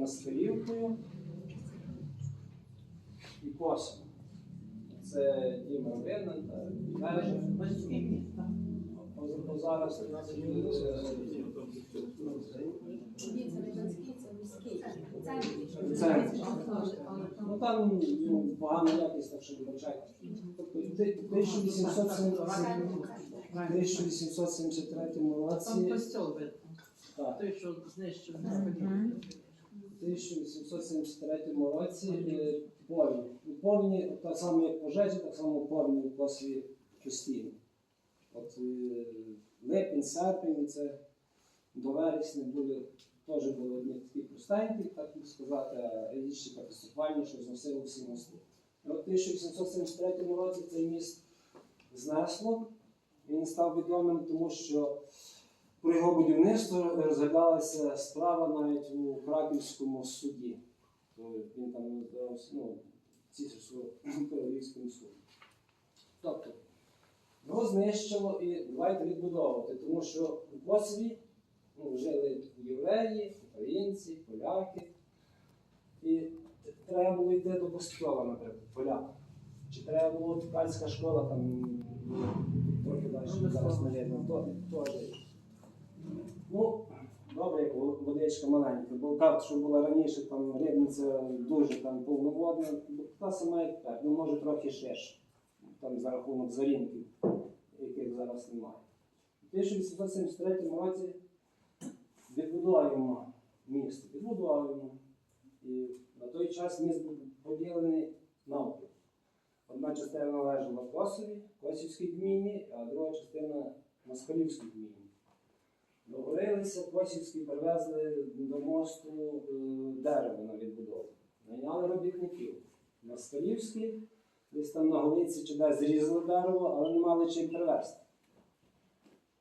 Москалівкою і Косом. Це Дім Равинен та Вежа. Зараз у нас буде Ні, це. Ну там ну, погана якість, так що вибачайте. Тобто в 1873 Там році, костьол видно. Той, що знищив на в 1873 році е, повні. У повні, так само як пожежі, так само повні у Косові постійно. От е, липень, серпень, це до вересня були теж були одні такі простенькі, так сказати, а катастрофальні, що зносили всі мости. В 1873 році цей міст знесло. Він став відомим, тому що про його будівництво розглядалася справа навіть у Краківському суді. Він там ну, Цісарсько-Королівському суді. Тобто, його знищило і давайте відбудовувати, тому що у Косові ну, жили євреї, українці, поляки. І треба було йти до костьола, наприклад, полякам. Чи треба було ткацька школа там трохи далі зараз не видно, то теж. Ну, добре, як водичка маленька, бо кажуть, що була раніше там рибниця дуже там повноводна, та сама як тепер, ну може трохи ширше, там за рахунок зарінків, яких зараз немає. У 1873 році відбудовуємо місто, відбудовуємо. І на той час міст був поділений навпіл. Одна частина належала Косові, Косівській гміні, а друга частина Москалівській гміні. Договорилися, Косівські привезли до мосту е, дерево на відбудову. Найняли робітників. Москалівські десь там на голиці чи десь зрізали дерево, але не мали чим привезти.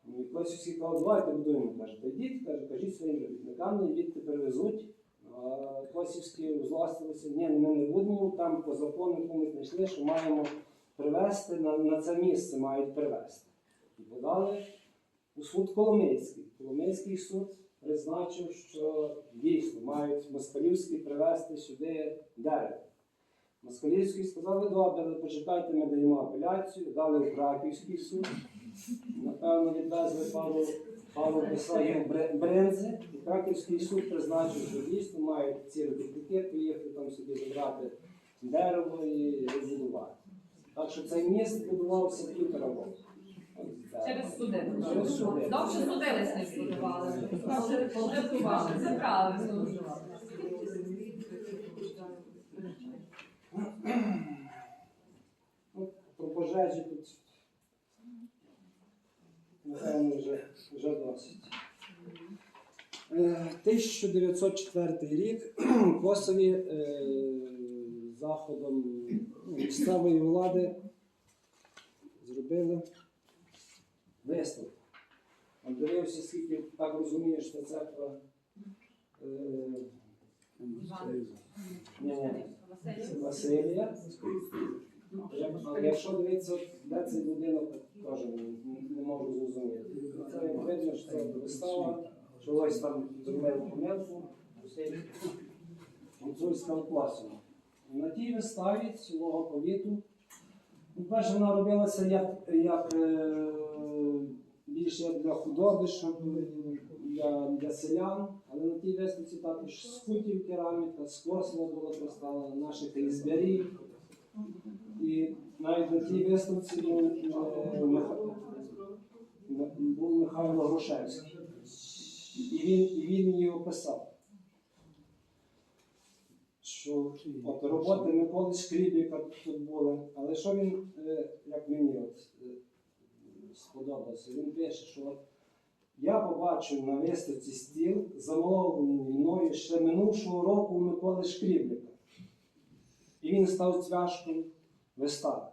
Ну, І Косівські кажуть, давайте будуємо. Каже, йдіть, каже, кажіть своїм робітникам, йдіть перевезуть. А Косівські злостилися, ні, ми не будемо, там по закону комусь знайшли, що маємо привезти, на, на це місце мають привезти. І подали суд Коломийський. Коломийський суд призначив, що дійсно мають москалівські привезти сюди дерево. Москалівський сказали, добре, але почекайте, ми даємо апеляцію, дали в Краківський суд. Напевно, відвезли пару писарів бре- брензи, і Краківський суд призначив, що дійсно мають ці робітники поїхати там собі забрати дерево і розбудувати. Так що цей міст будувався півтора року. Через суди. Через суди. Довше судились не судували. Пожертвували, забрали. Ну, про пожежі тут напевно вже, вже досить. Е, 1904 рік в Косові е, заходом ну, місцевої влади зробили виставку. От Дивився, скільки так розумієш, що церква. Е, Василія. Але якщо дивитися, де цей будинок, теж не, можу зрозуміти. Це видно, що це вистава, чогось там зробив помилку, гуцульська класу. На тій виставі цілого повіту, ну, перше, вона робилася як, як е, більше як для худоби, щоб для, для селян, але на тій виставці також скутів кераміка, скосла була представлена, наших різбярів. І навіть на тій виставці був, е, був Михайло Грушевський. І він, і він її описав. Що от роботи Миколи Шкрібіка тут були, але що він, е, як мені от, сподобався, він пише, що я побачив на виставці стіл, замовлений мною ще минувшого року у Миколи Шкрібліка. І він став цвяшком вистави.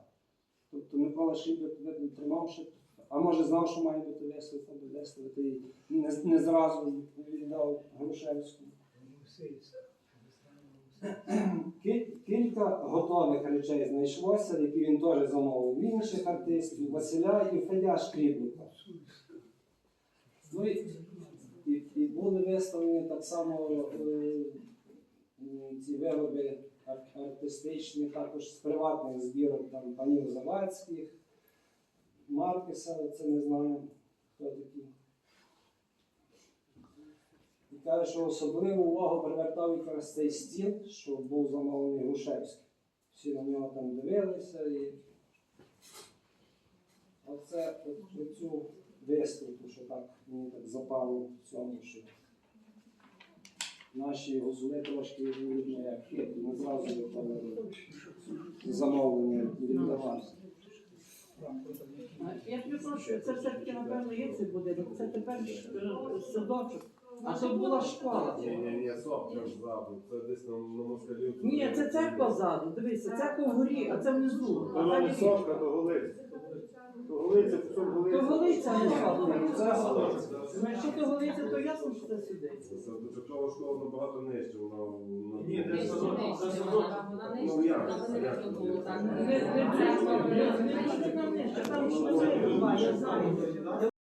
Тобто Микола Шкріблік тримав ще, а може знав, що має бути виставка, виставити і не, не зразу віддав Грушевському. Кілька готових речей знайшлося, які він теж замовив інших артистів, Василя і Федя Шкріблика. Ну, і, і, і були виставлені так само е, ці вироби артистичні, також з приватних збірок там панів Завадських, Маркеса, це не знаю, хто такий. І каже, що особливу увагу привертав якраз цей стіл, що був замовлений Грушевський. Всі на нього там дивилися. і Оце цю виставку, що так мені так запало в цьому, що наші гузули трошки видно, як хит, не зразу замовлення віддавати. Я перепрошую, це все-таки, напевно, є цей будинок. Це тепер садочок. А то була школа. Ні, ні, ні, сопка ззаду. Це десь на, на москалі. Ні, це церква ззаду. Дивися, церква вгорі, а це внизу. А не сопка, то голиця. То голиця, то сок То голиця. не Це школа. Ну, якщо то голиця, то ясно, що це сюди. Це початкова школа набагато нижче. Вона Ні, де Нижче, садок, нижче, де садок. вона ну, нижче, Ну, я- вона не я- видно було так.